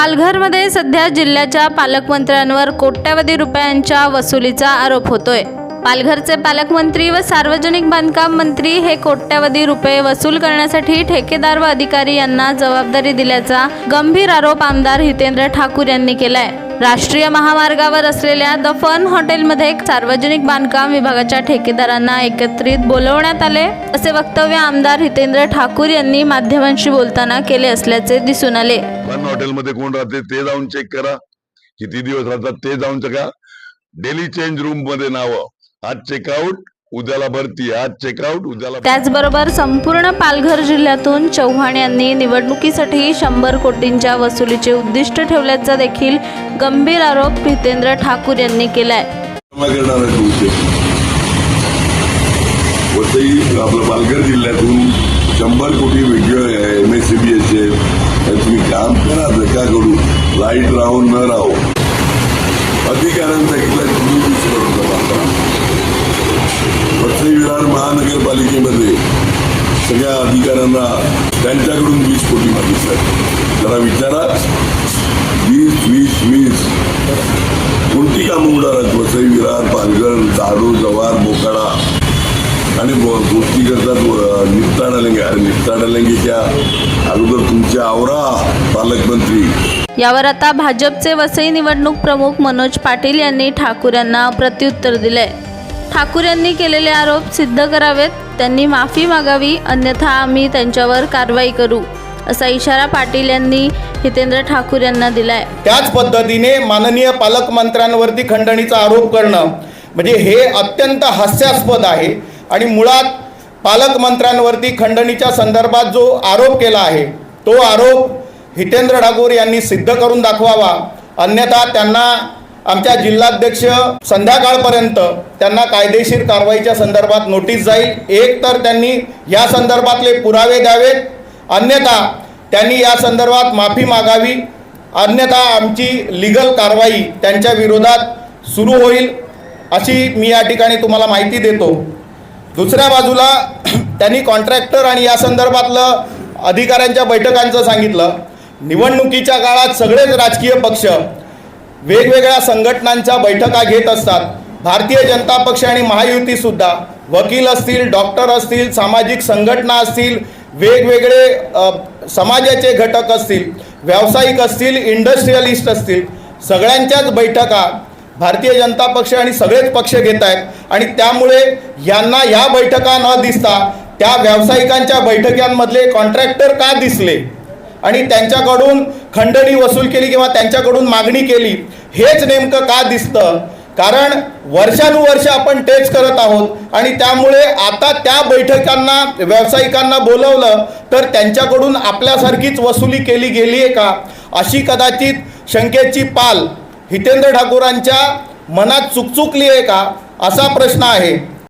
पालघरमध्ये सध्या जिल्ह्याच्या पालकमंत्र्यांवर कोट्यवधी रुपयांच्या वसुलीचा आरोप होतोय. पालघरचे पालकमंत्री व सार्वजनिक बांधकाम मंत्री हे कोट्यवधी रुपये वसूल करण्यासाठी ठेकेदार व अधिकारी यांना जबाबदारी दिल्याचा गंभीर आरोप आमदार हितेंद्र ठाकूर यांनी केलाय. राष्ट्रीय महामार्गावर असलेल्या द फन हॉटेलमध्ये सार्वजनिक बांधकाम विभागाच्या ठेकेदारांना एकत्रित बोलवण्यात आले. असे वक्तव्य आमदार हितेंद्र ठाकूर यांनी माध्यमांशी बोलताना केले असल्याचे दिसून आले. फन हॉटेलमध्ये कोण राहते ते जाऊन चेक करा. किती दिवस राहतात ते जाऊन चेका डेली चेंज रूममध्ये नाव. आज चेकआउट उद्याला भरती आज चेकआउट उद्याला त्याचबरोबर संपूर्ण पालघर जिल्ह्यातून चव्हाण यांनी निवडणुकीसाठी शंभर कोटींच्या वसुलीचे उद्दिष्ट ठेवल्याचा देखील गंभीर आरोप हितेंद्र ठाकूर यांनी केलाय. आपलं पालघर जिल्ह्यातून शंभर कोटी वेगळं M S C B S तुम्ही काम करा नका करू. लाइट राहून न राहू. अधिकाऱ्यांचा इथला तुम्ही विचारू नका. वसई महानगरपालिकेमध्ये सगळ्या अधिकाऱ्यांना त्यांच्याकडून वीज कोटी मागितल्या जरा विचारा. वीस वीस वीस. कोणती कामं होणार आहेत? वसई विरार पालघर झाडू जवार बोकाडा. आणि गोष्टी करतात व- निपटा डालेंगे अरे निपटा अगोदर तुमच्या आवरा पालकमंत्री. यावर आता भाजपचे वसई निवडणूक प्रमुख मनोज पाटील यांनी ठाकूर यांना प्रत्युत्तर दिले ठाकूर यांनी केलेले आरोप सिद्ध करावेत. त्यांनी माफी मागावी अन्यथा आम्ही त्यांच्यावर कारवाई करू असा इशारा पाटील यांनी हितेंद्र ठाकूर यांना दिलाय. त्याच पद्धतीने माननीय पालकमंत्र्यांवरती खंडणीचा आरोप करणं म्हणजे हे अत्यंत हास्यास्पद आहे. आणि मुळात पालकमंत्र्यांवरती खंडणीच्या संदर्भात जो आरोप केला आहे तो आरोप हितेंद्र ठाकूर यांनी सिद्ध करून दाखवावा. अन्यथा त्यांना आमच्या जिल्हाध्यक्ष संध्याकाळपर्यंत त्यांना कायदेशीर कारवाईच्या संदर्भात नोटीस जाईल. एक तर त्यांनी या संदर्भातले पुरावे द्यावेत. अन्यथा त्यांनी या संदर्भात माफी मागावी. अन्यथा आमची लिगल कारवाई त्यांच्या विरोधात सुरू होईल अशी मी या ठिकाणी तुम्हाला माहिती देतो. दुसऱ्या बाजूला त्यांनी कॉन्ट्रॅक्टर आणि या संदर्भातलं अधिकाऱ्यांच्या बैठकांचं सांगितलं. निवडणुकीच्या काळात सगळेच राजकीय पक्ष वेगवेगळ्या संघटनांच्या बैठका घेत असतात. भारतीय जनता पक्ष आणि महायुतीसुद्धा वकील असतील डॉक्टर असतील सामाजिक संघटना असतील वेगवेगळे समाजाचे घटक असतील व्यावसायिक असतील इंडस्ट्रियलिस्ट असतील सगळ्यांच्याच बैठका भारतीय जनता पक्ष आणि सगळेच पक्ष घेत आहेत. आणि त्यामुळे यांना या बैठका न दिसता त्या व्यावसायिकांच्या बैठकांमधले कॉन्ट्रॅक्टर का दिसले? आणि त्यांच्याकडून खंडणी वसूल केली किंवा त्यांच्याकडून मागणी केली हेच नेमकं का दिसतं? कारण वर्षानुवर्ष आपण तेच करत आहोत आणि त्यामुळे आता त्या बैठकांना व्यावसायिकांना बोलवलं तर त्यांच्याकडून आपल्यासारखीच वसुली केली गेली आहे का? अशी कदाचित शंकेची पाल हितेंद्र ठाकूरांच्या मनात चुकचुकली आहे का? असा प्रश्न आहे.